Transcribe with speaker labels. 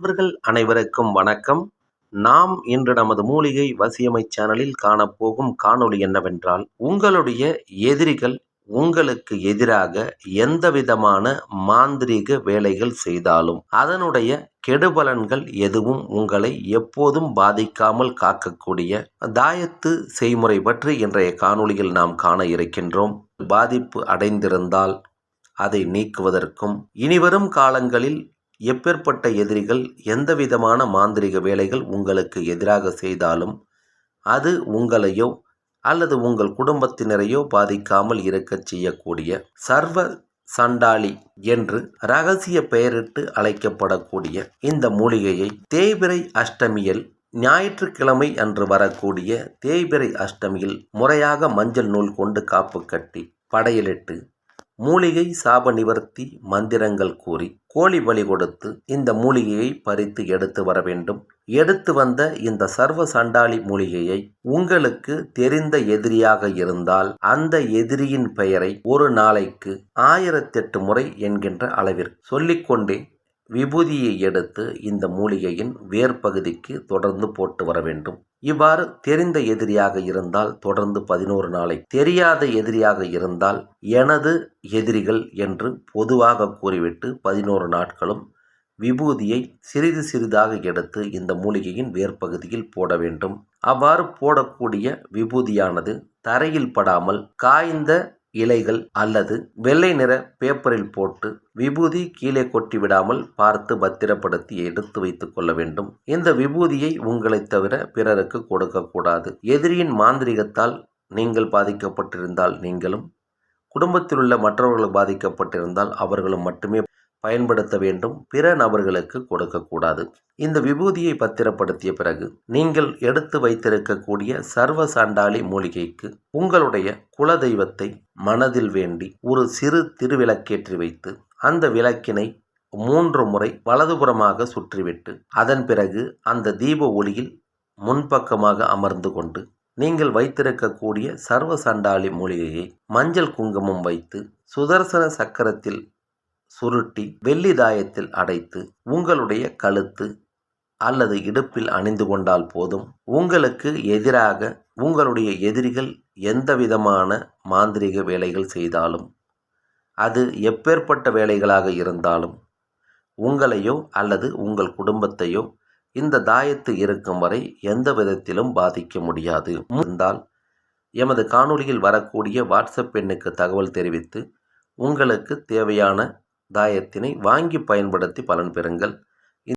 Speaker 1: நண்பர்கள் அனைவருக்கும் வணக்கம். நாம் இன்று நமது மூலிகை வசியமை சேனலில் காணப்போகும் காணொளி என்னவென்றால் உங்களுடைய எதிரிகள் உங்களுக்கு எதிராக எந்தவிதமான மாந்திரீக வேலைகள் செய்தாலும் அதனுடைய கெடுபலன்கள் எதுவும் உங்களை எப்போதும் பாதிக்காமல் காக்கக்கூடிய தாயத்து செய்முறை பற்றி இன்றைய காணொளியில் நாம் காண இருக்கின்றோம். பாதிப்பு அடைந்திருந்தால் அதை நீக்குவதற்கும் இனிவரும் காலங்களில் எப்பேற்பட்ட எதிரிகள் எந்தவிதமான மாந்திரிக வேலைகள் உங்களுக்கு எதிராக செய்தாலும் அது உங்களையோ அல்லது உங்கள் குடும்பத்தினரையோ பாதிக்காமல் இருக்கச் செய்யக்கூடிய சர்வ சண்டாளி என்று ரகசிய பெயரிட்டு அழைக்கப்படக்கூடிய இந்த மூலிகையை தேய்பிரை அஷ்டமியில் ஞாயிற்றுக்கிழமை அன்று வரக்கூடிய தேய்பிரை அஷ்டமியில் முறையாக மஞ்சள் நூல் கொண்டு காப்பு கட்டி படையலிட்டு மூலிகை சாப நிவர்த்தி மந்திரங்கள் கூறி கோழி பலி கொடுத்து இந்த மூலிகையை பறித்து எடுத்து வர வேண்டும். எடுத்து வந்த இந்த சர்வ சண்டாளி மூலிகையை உங்களுக்கு தெரிந்த எதிரியாக இருந்தால் அந்த எதிரியின் பெயரை ஒரு நாளைக்கு ஆயிரத்தெட்டு முறை என்கின்ற அளவிற்கு சொல்லிக்கொண்டே விபூதியை எடுத்து இந்த மூலிகையின் வேர் பகுதிக்கு தொடர்ந்து போட்டு வர வேண்டும். இவ்வாறு தெரிந்த எதிரியாக இருந்தால் தொடர்ந்து பதினோரு நாளை தெரியாத எதிரியாக இருந்தால் எனது எதிரிகள் என்று பொதுவாக கூறிவிட்டு பதினோரு நாட்களும் விபூதியை சிறிது சிறிதாக எடுத்து இந்த மூலிகையின் வேர்ப்பகுதியில் போட வேண்டும். அவ்வாறு போடக்கூடிய விபூதியானது தரையில் படாமல் காய்ந்த இலைகள் அல்லது வெள்ளை நிற பேப்பரில் போட்டு விபூதி கீழே கொட்டி விடாமல் பார்த்து பத்திரப்படுத்தி எடுத்து வைத்துக் கொள்ள வேண்டும். இந்த விபூதியை உங்களை தவிர பிறருக்கு கொடுக்கக்கூடாது எதிரியின் மாந்திரிகத்தால் நீங்கள் பாதிக்கப்பட்டிருந்தால் நீங்களும் குடும்பத்தில் உள்ள மற்றவர்கள் பாதிக்கப்பட்டிருந்தால் அவர்களும் மட்டுமே பயன்படுத்த வேண்டும். பிற நபர்களுக்கு கொடுக்கக்கூடாது. இந்த விபூதியை பத்திரப்படுத்திய பிறகு நீங்கள் எடுத்து வைத்திருக்கக்கூடிய சர்வ சாண்டாளி மூலிகைக்கு உங்களுடைய குல தெய்வத்தை மனதில் வேண்டி ஒரு சிறு திருவிளக்கேற்றி வைத்து அந்த விளக்கினை மூன்று முறை வலதுபுறமாக சுற்றிவிட்டு அதன் பிறகு அந்த தீப ஒளியில் முன்பக்கமாக அமர்ந்து கொண்டு நீங்கள் வைத்திருக்கக்கூடிய சர்வ சண்டாளி மூலிகையை மஞ்சள் குங்குமம் வைத்து சுதர்சன சக்கரத்தில் சுருட்டி வெள்ளி தாயத்தில் அடைத்து உங்களுடைய கழுத்து அல்லது இடுப்பில் அணிந்து கொண்டால் போதும். உங்களுக்கு எதிராக உங்களுடைய எதிரிகள் எந்த விதமான மாந்திரிக வேலைகள் செய்தாலும் அது எப்பேற்பட்ட வேலைகளாக இருந்தாலும் உங்களையோ அல்லது உங்கள் குடும்பத்தையோ இந்த தாயத்து இருக்கும் வரை எந்த விதத்திலும் பாதிக்க முடியாது. இருந்தால் எமது காணொலியில் வரக்கூடிய வாட்ஸ்அப் எண்ணுக்கு தகவல் தெரிவித்து உங்களுக்கு தேவையான தாயத்தினை வாங்கி பயன்படுத்தி பலன் பெறுங்கள்.